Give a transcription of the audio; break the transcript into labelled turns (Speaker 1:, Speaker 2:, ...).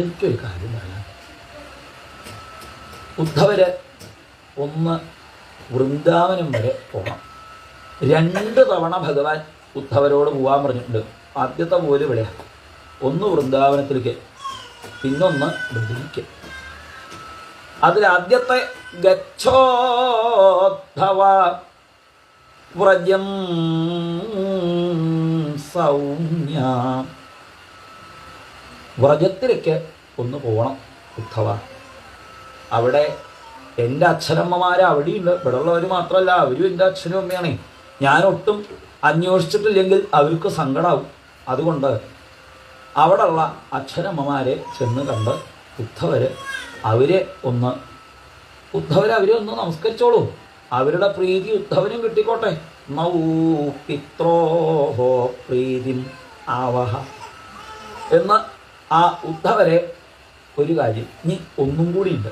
Speaker 1: എനിക്കൊരു കാര്യം പറയാം. ഉദ്ധവര് ഒന്ന് വൃന്ദാവനം വരെ പോകണം രണ്ട് തവണ ഭഗവാൻ ഉദ്ധവരോട് പോകാൻ പറഞ്ഞിട്ടുണ്ട്. ആദ്യത്തെ പോലെ വിളയാ ഒന്ന് വൃന്ദാവനത്തിലേക്ക് പിന്നൊന്ന് ബദരിക്ക്. അതിലാദ്യത്തെ ഗച്ഛോദ്ധവ വ്രജം സൗമ്യ വ്രജത്തിലേക്ക് ഒന്ന് പോകണം ഉദ്ധവ. അവിടെ എന്റെ അച്ഛനമ്മമാർ അവിടെയുണ്ട്. ഇവിടെ ഉള്ളവർ മാത്രമല്ല അവരും എന്റെ അച്ഛനും അമ്മയാണേ. ഞാനൊട്ടും അന്വേഷിച്ചിട്ടില്ലെങ്കിൽ അവർക്ക് സങ്കടമാവും അതുകൊണ്ട് അവിടെയുള്ള അച്ഛനമ്മമാരെ ചെന്ന് കണ്ട് ഉദ്ധവർ അവരെ ഒന്ന് ഉദ്ധവർ അവരെ ഒന്ന് നമസ്കരിച്ചോളൂ. അവരുടെ പ്രീതി ഉദ്ധവനും കിട്ടിക്കോട്ടെ. നൗ പിത്രോഹോ പ്രീതിം ആവഹ. എന്ന് ആ ഉദ്ധവരെ ഒരു കാര്യം ഇനി ഒന്നും കൂടിയുണ്ട്